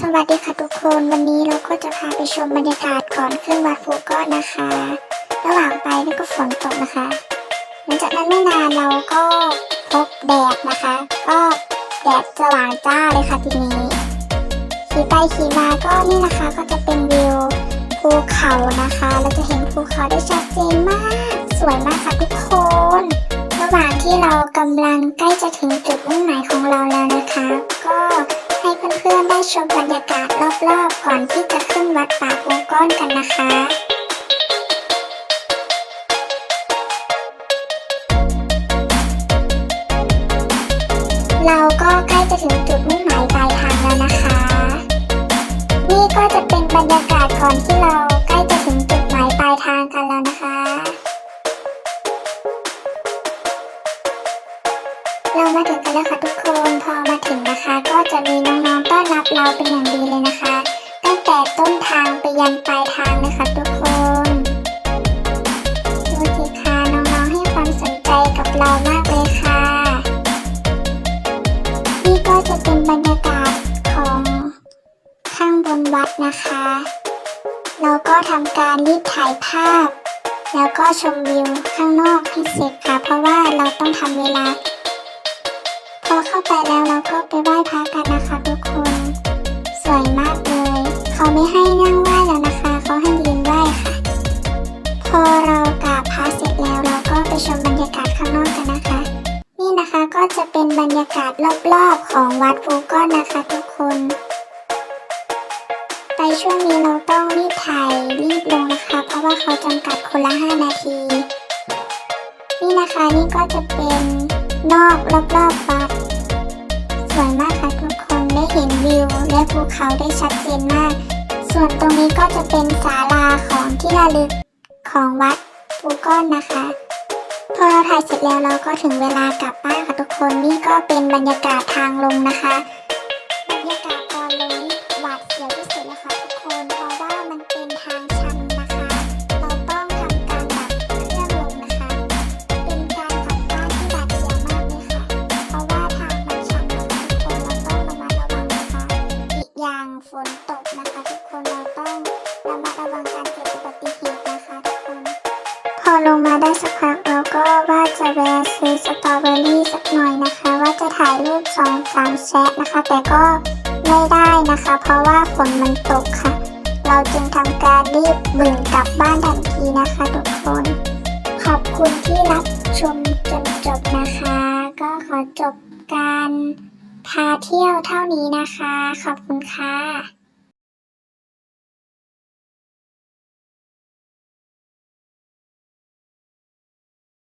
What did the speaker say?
สวัสดีค่ะทุกคนวันนี้เราก็จะพาไปชมบรรยากาศก่อนขึ้นวัดภูเก็นะคะ ระหว่างไปนี่ก็ฝนตกนะคะหลังจากนั้นไม่นานเราก็พบแดดนะคะ ก็แดดสว่างจ้าเลยค่ะทีนี้ขี่ไปขี่มาก็นี่นะคะก็จะเป็นวิวภูเขานะคะ เราจะเห็นภูเขาได้ชัดเจนมาก สวยมากค่ะทุกคน ระหว่างที่เรากำลังใกล้จะถึงจุดมุ่งหมายของเราแล้วนะคะ ชมบรรยากาศรอบๆ ก่อนที่จะขึ้นวัดป่าภูก้อนกันนะคะเราก็ใกล้จะถึงจุดมุ่งหมายปลายทางแล้วนะคะ นี่ก็จะเป็นบรรยากาศก่อนที่เราใกล้จะถึงจุดหมายปลายทางกันแล้วนะคะ เรามาถึงกันแล้วค่ะ ยันปลายทางนะคะทุกคนดูสิคะน้องๆให้ความสนใจกับเรามากเลยค่ะ นี่ก็จะเป็นบรรยากาศของข้างบนวัดนะคะ เราก็ทำการรีบถ่ายภาพ แล้วก็ชมวิวข้างนอกให้เสร็จค่ะ เพราะว่าเราต้องทำเวลา พอเข้าไปแล้วเราก็ไปไหว้พระกันนะคะทุกคน สวยมากเลย เขาไม่ให้นั่งไหว้แล้วนะคะ เขาให้ยืนไหว้ค่ะ พอเรากราบพระเสร็จแล้วเราก็ไปชมบรรยากาศข้างนอกกันนะคะ นี่นะคะก็จะเป็นบรรยากาศรอบๆของวัดภูก้อนนะคะทุกคน ไปช่วงนี้เราต้องรีบถ่ายรีบลงนะคะ เพราะว่าเขาจำกัดคนละ 5 นาที นี่นะคะนี่ก็จะเป็นนอกรอบๆวัด ภูเขาได้ชัดเจนมาก ส่วนตรงนี้ก็จะเป็นศาลาของที่ระลึกของวัดภูก้อนนะคะ พอเราถ่ายเสร็จแล้วเราก็ถึงเวลากลับบ้านค่ะทุกคนนี่ก็เป็นบรรยากาศทางลงนะคะ ระมัดระวังการเกิดอุบัติเหตุนะคะทุกคน พอลงมาได้สักพักเราก็ว่าจะแวะซื้อสตรอเบอรี่สักหน่อยนะคะ ว่าจะถ่ายรูปสองสามแชะนะคะ แต่ก็ไม่ได้นะคะ เพราะว่าฝนมันตกค่ะ เราจึงทำการรีบบึ่งกลับบ้านทันทีนะคะทุกคน ขอบคุณที่รับชมจนจบนะคะ ก็ขอจบการพาเที่ยวเท่านี้นะคะ ขอบคุณค่ะ